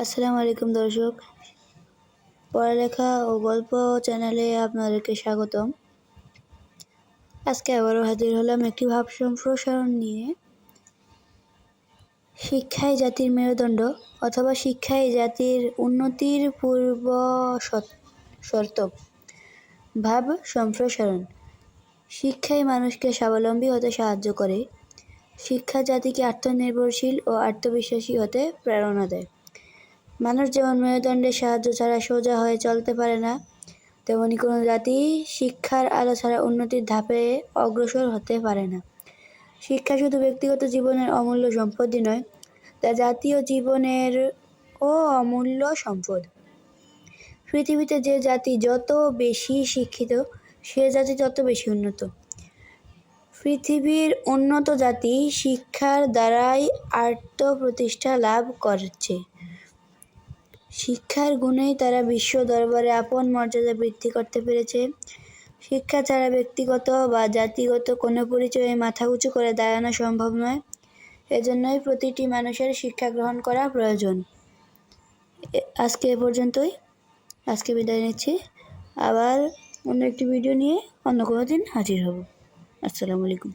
আসসালামু আলাইকুম দর্শক। পড়ালেখা ও গল্প চ্যানেলে আপনাদেরকে স্বাগতম। আজকে আবারও হাজির হলাম একটি ভাব সম্প্রসারণ নিয়ে। শিক্ষাই জাতির মেরুদণ্ড অথবা শিক্ষাই জাতির উন্নতির পূর্ব শর্ত। ভাব সম্প্রসারণ। শিক্ষাই মানুষকে স্বাবলম্বী হতে সাহায্য করে। শিক্ষা জাতিকে আত্মনির্ভরশীল ও আত্মবিশ্বাসী হতে প্রেরণা দেয়। মানুষ যেমন মেরুদণ্ডের সাহায্য ছাড়া সোজা হয়ে চলতে পারে না, তেমনি কোনো জাতি শিক্ষার আলো ছাড়া উন্নতির ধাপে অগ্রসর হতে পারে না। শিক্ষা শুধু ব্যক্তিগত জীবনের অমূল্য সম্পদই নয়, তা জাতীয় জীবনের ও অমূল্য সম্পদ। পৃথিবীতে যে জাতি যত বেশি শিক্ষিত, সে জাতি তত বেশি উন্নত। পৃথিবীর উন্নত জাতি শিক্ষার দ্বারাই আত্ম প্রতিষ্ঠা লাভ করছে। শিক্ষার গুণেই তারা বিশ্ব দরবারে আপন মর্যাদা বৃদ্ধি করতে পেরেছে। শিক্ষা ছাড়া ব্যক্তিগত বা জাতিগত কোনো পরিচয়ে মাথা উঁচু করে দাঁড়ানো সম্ভব নয়। এজন্যই প্রতিটি মানুষের শিক্ষা গ্রহণ করা প্রয়োজন। আজকে এ পর্যন্তই। আজকে বিদায় নিচ্ছি। আবার অন্য একটি ভিডিও নিয়ে অন্য কোনো দিন হাজির হব। আসসালামু আলাইকুম।